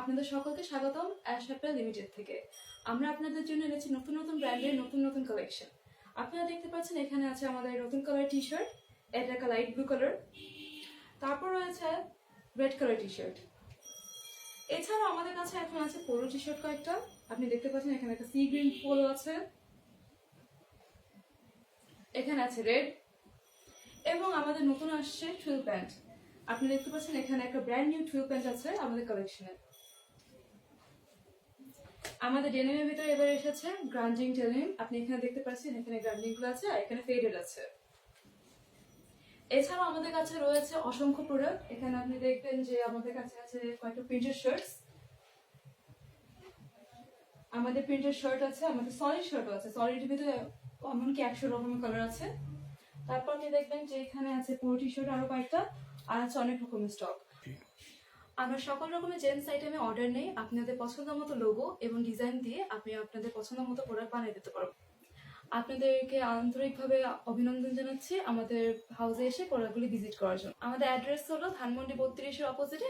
আপনাদের সকলকে স্বাগতম অ্যাশ অ্যাপেল লিমিটেড থেকে। আমরা আপনাদের জন্য এনেছি নতুন নতুন ব্র্যান্ডের নতুন নতুন কালেকশন। আপনারা দেখতে পাচ্ছেন এখানে আছে আমাদের নতুন কালার টি শার্ট এটা একটা লাইট ব্লু কালার তারপর রয়েছে রেড কালার টি শার্ট এছাড়াও আমাদের কাছে এখন আছে পোলো টি শার্ট কয়েকটা। আপনি দেখতে পাচ্ছেন এখানে একটা সি গ্রিন পোলো আছে। এখানে আছে রেড এবং আমাদের নতুন আসছে টুইল প্যান্ট আপনি দেখতে পাচ্ছেন এখানে একটা ব্র্যান্ড নিউ টুইল প্যান্ট আছে আমাদের কালেকশনে আমাদের ডেনিমের ভিতরে এবার এসেছে গ্রাঞ্জিং ডেনিম আপনি এখানে দেখতে পাচ্ছেন, এখানে গ্রাঞ্জিংগুলো আছে আর এখানে ফেডেড আছে। এছাড়াও আমাদের কাছে রয়েছে অসংখ্য প্রোডাক্ট এখানে আপনি দেখবেন যে আমাদের কাছে আছে কয়েকটা প্রিন্টেড শার্টস আমাদের প্রিন্টেড শার্ট আছে, আমাদের সলিড শার্টও আছে। সলিড ভিতরে এমনকি একশো রকমের কালার আছে। তারপর আপনি দেখবেন যে এখানে আছে পুরো টি শার্ট আরও কয়েকটা, আর আছে অনেক রকমের স্টক আমরা সকল রকমের জেন্টস আইটেমে অর্ডার নেই, আপনাদের পছন্দ মতো লোগো এবং ডিজাইন দিয়ে আপনি আপনাদের পছন্দ মতো প্রোডাক্ট বানিয়ে দিতে পারবেন আপনাদেরকে আন্তরিকভাবে অভিনন্দন জানাচ্ছি আমাদের হাউসে এসে প্রোডাক্টগুলি ভিজিট করার জন্য। আমাদের অ্যাড্রেস হলো ধানমন্ডি বত্রিশের অপোজিটে